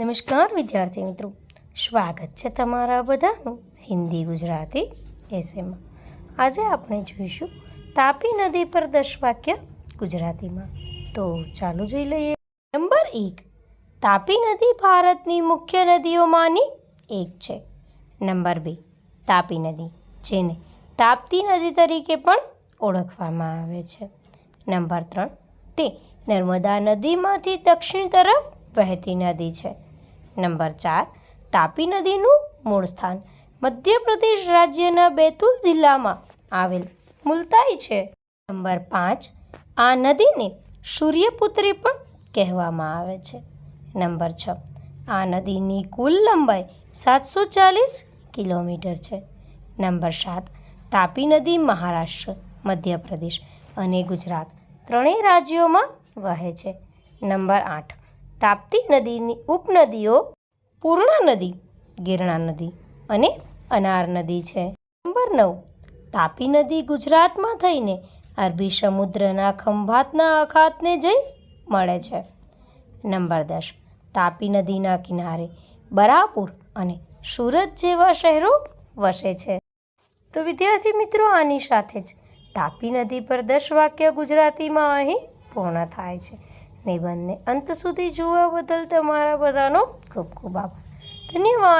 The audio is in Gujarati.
નમસ્કાર, વિદ્યાર્થી મિત્રો. સ્વાગત છે તમારા બધાનું હિન્દી ગુજરાતી એસેમાં આજે આપણે જોઈશું તાપી નદી પર દસ વાક્ય ગુજરાતીમાં. તો ચાલો જોઈ લઈએ. નંબર એક, તાપી નદી ભારતની મુખ્ય નદીઓમાંની એક છે. નંબર બે, તાપી નદી, જેને તાપતી નદી તરીકે પણ ઓળખવામાં આવે છે. નંબર ત્રણ, તે નર્મદા નદીમાંથી દક્ષિણ તરફ વહેતી નદી છે. નંબર ચાર, તાપી નદીનું મૂળ સ્થાન, મધ્યપ્રદેશ રાજ્યના બેતુલ જિલ્લામાં આવેલ મુલતાઈ છે. નંબર પાંચ, આ નદીને સૂર્યપુત્રી પણ કહેવામાં આવે છે. નંબર છ, આ નદીની કુલ લંબાઈ સાતસો ચાલીસ કિલોમીટર છે. નંબર સાત, તાપી નદી મહારાષ્ટ્ર, મધ્યપ્રદેશ અને ગુજરાત ત્રણેય રાજ્યોમાં વહે છે. નંબર આઠ તાપ્તી નદીની ઉપનદીઓ પૂર્ણા નદી, ગિરણા નદી અને અનાર નદી છે. નંબર નવ, તાપી નદી ગુજરાતમાં થઈને અરબી સમુદ્રના ખંભાતના અખાતને જઈ મળે છે. નંબર દસ, તાપી નદીના કિનારે બરાપુર અને સુરત જેવા શહેરો વસે છે. તો વિદ્યાર્થી મિત્રો, આની સાથે જ તાપી નદી પર દસ વાક્ય ગુજરાતીમાં અહીં પૂર્ણ થાય છે. નિબંધને અંત સુધી જોવા બદલ તમારા બધાનો ખૂબ ખૂબ આભાર. ધન્યવાદ.